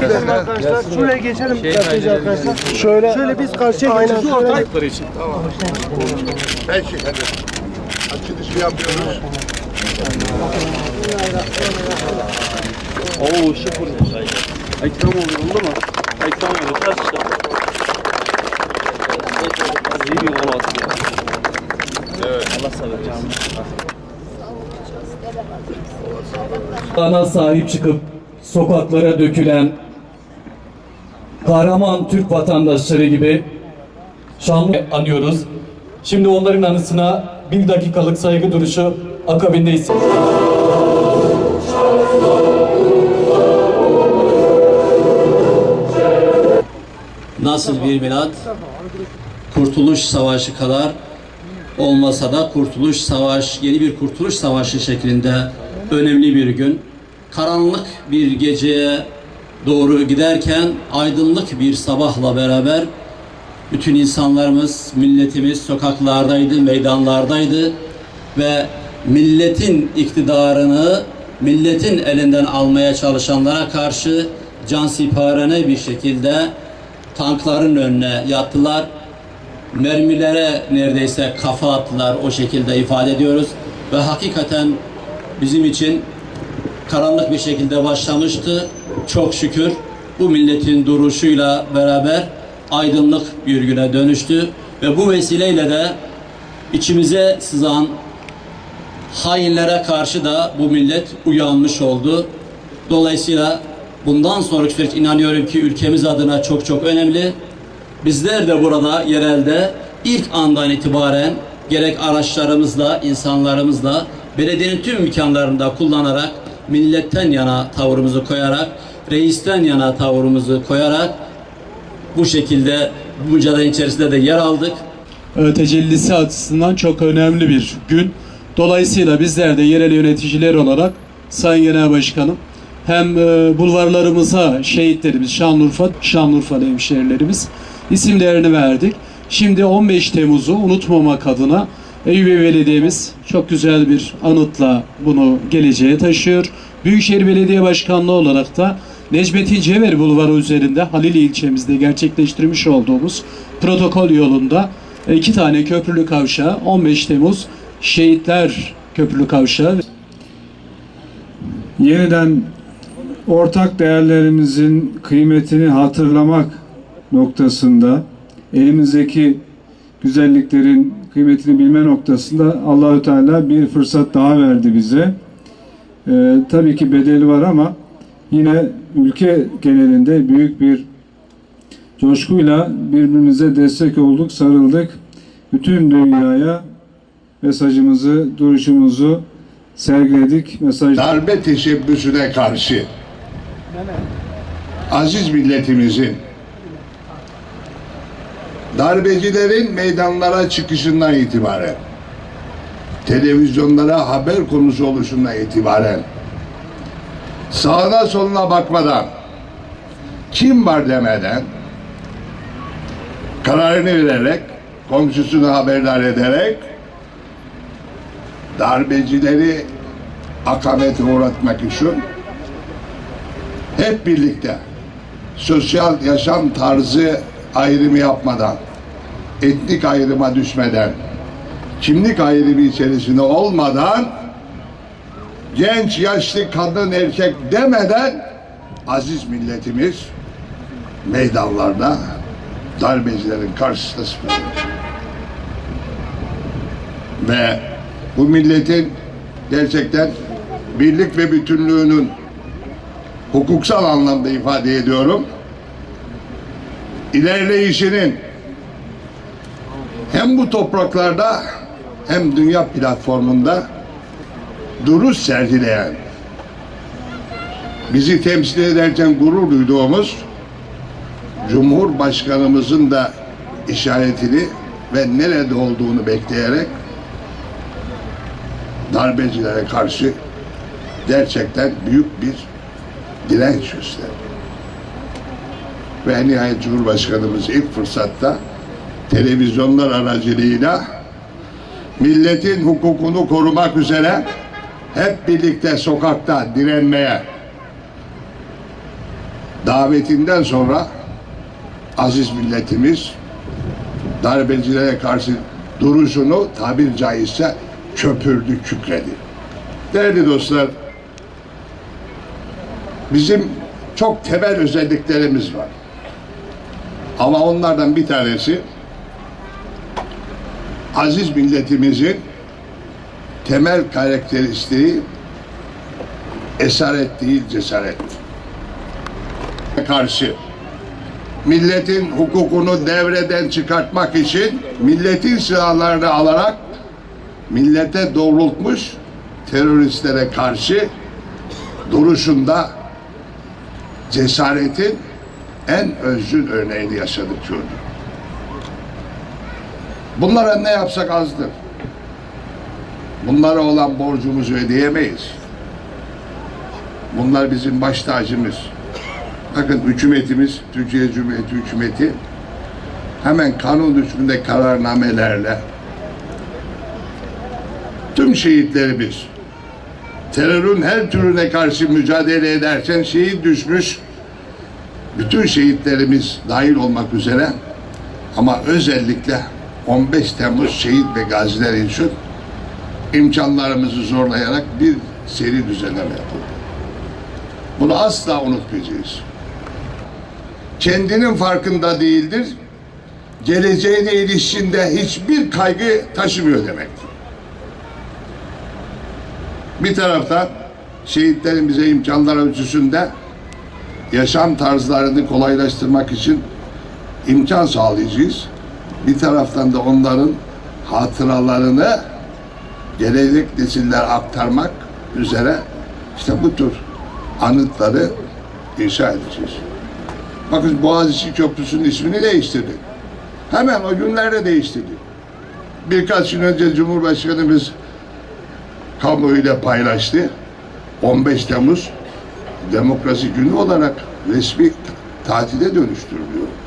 Gidelim arkadaşlar. Şuraya geçelim gazeteci arkadaşlar. Şöyle şöyle biz karşıya geçeceğiz. Şu ortaya. için. Tamam. Peki hadi. Açılışı yapıyoruz. Oo ışık vurmuş ay. Ay tam oluyor oldu mu? Ay tam Ana sahip çıkıp sokaklara dökülen kahraman Türk vatandaşları gibi şanlı anıyoruz. Şimdi onların anısına bir dakikalık saygı duruşu akabinde ise... nasıl bir milat? Kurtuluş Savaşı kadar olmasa da Kurtuluş Savaş, yeni bir Kurtuluş Savaşı şeklinde önemli bir gün. Karanlık bir geceye doğru giderken aydınlık bir sabahla beraber bütün insanlarımız, milletimiz sokaklardaydı, meydanlardaydı ve milletin iktidarını milletin elinden almaya çalışanlara karşı cansiparane bir şekilde tankların önüne yattılar. Mermilere neredeyse kafa attılar o şekilde ifade ediyoruz. Ve hakikaten bizim için karanlık bir şekilde başlamıştı. Çok şükür bu milletin duruşuyla beraber aydınlık bir güne dönüştü. Ve bu vesileyle de içimize sızan hainlere karşı da bu millet uyanmış oldu. Dolayısıyla bundan sonraki süreç inanıyorum ki ülkemiz adına çok çok önemli. Bizler de burada yerelde ilk andan itibaren gerek araçlarımızla, insanlarımızla, belediyenin tüm imkanlarını da kullanarak milletten yana tavrımızı koyarak, reisten yana tavrımızı koyarak bu şekilde bu mücadele içerisinde de yer aldık. tecellisi açısından çok önemli bir gün. Dolayısıyla bizler de yerel yöneticiler olarak Sayın Genel Başkanım hem e, bulvarlarımıza şehitlerimiz Şanlıurfa, Şanlıurfalı hemşehrilerimiz isimlerini verdik. Şimdi 15 Temmuz'u unutmamak adına Eyüp Belediye'miz çok güzel bir anıtla bunu geleceğe taşıyor. Büyükşehir Belediye Başkanlığı olarak da Necmettin Cever Bulvarı üzerinde Halili ilçemizde gerçekleştirmiş olduğumuz protokol yolunda iki tane köprülü kavşağı 15 Temmuz Şehitler Köprülü Kavşağı yeniden ortak değerlerimizin kıymetini hatırlamak noktasında elimizdeki güzelliklerin kıymetini bilme noktasında Allahü Teala bir fırsat daha verdi bize. Ee, tabii ki bedeli var ama yine ülke genelinde büyük bir coşkuyla birbirimize destek olduk, sarıldık. Bütün dünyaya mesajımızı, duruşumuzu sergiledik. Mesaj Darbe teşebbüsüne karşı aziz milletimizin darbecilerin meydanlara çıkışından itibaren televizyonlara haber konusu oluşundan itibaren sağına soluna bakmadan kim var demeden kararını vererek komşusunu haberdar ederek darbecileri akamete uğratmak için hep birlikte sosyal yaşam tarzı ayrımı yapmadan, etnik ayrıma düşmeden, kimlik ayrımı içerisinde olmadan, genç, yaşlı, kadın, erkek demeden aziz milletimiz meydanlarda darbecilerin karşısında sıfır. Ve bu milletin gerçekten birlik ve bütünlüğünün hukuksal anlamda ifade ediyorum. İlerleyişinin hem bu topraklarda hem dünya platformunda duruş sergileyen bizi temsil ederken gurur duyduğumuz Cumhurbaşkanımızın da işaretini ve nerede olduğunu bekleyerek darbecilere karşı gerçekten büyük bir direnç gösterdi. Ve nihayet Cumhurbaşkanımız ilk fırsatta televizyonlar aracılığıyla milletin hukukunu korumak üzere hep birlikte sokakta direnmeye davetinden sonra aziz milletimiz darbecilere karşı duruşunu tabir caizse köpürdü, kükredi. Değerli dostlar, bizim çok temel özelliklerimiz var. Ama onlardan bir tanesi aziz milletimizin temel karakteristiği esaret değil cesaret. Karşı milletin hukukunu devreden çıkartmak için milletin silahlarını alarak millete doğrultmuş teröristlere karşı duruşunda cesaretin en özgün örneğini yaşadık çocuk. Bunlara ne yapsak azdır. Bunlara olan borcumuzu ödeyemeyiz. Bunlar bizim baş tacımız. Bakın hükümetimiz, Türkiye Cumhuriyeti hükümeti hemen kanun hükmünde kararnamelerle tüm şehitlerimiz terörün her türüne karşı mücadele ederken şehit düşmüş bütün şehitlerimiz dahil olmak üzere ama özellikle 15 Temmuz şehit ve gaziler için imkanlarımızı zorlayarak bir seri düzenleme yapıldı. Bunu asla unutmayacağız. Kendinin farkında değildir. Geleceğine ilişkinde hiçbir kaygı taşımıyor demektir. Bir taraftan şehitlerin bize imkanlar ölçüsünde yaşam tarzlarını kolaylaştırmak için imkan sağlayacağız. Bir taraftan da onların hatıralarını gelecek nesiller aktarmak üzere işte bu tür anıtları inşa edeceğiz. Bakın Boğaziçi Köprüsü'nün ismini değiştirdik. Hemen o günlerde değiştirdik. Birkaç gün önce Cumhurbaşkanımız kamuoyuyla paylaştı. 15 Temmuz demokrasi günü olarak resmi tatile dönüştürülüyor.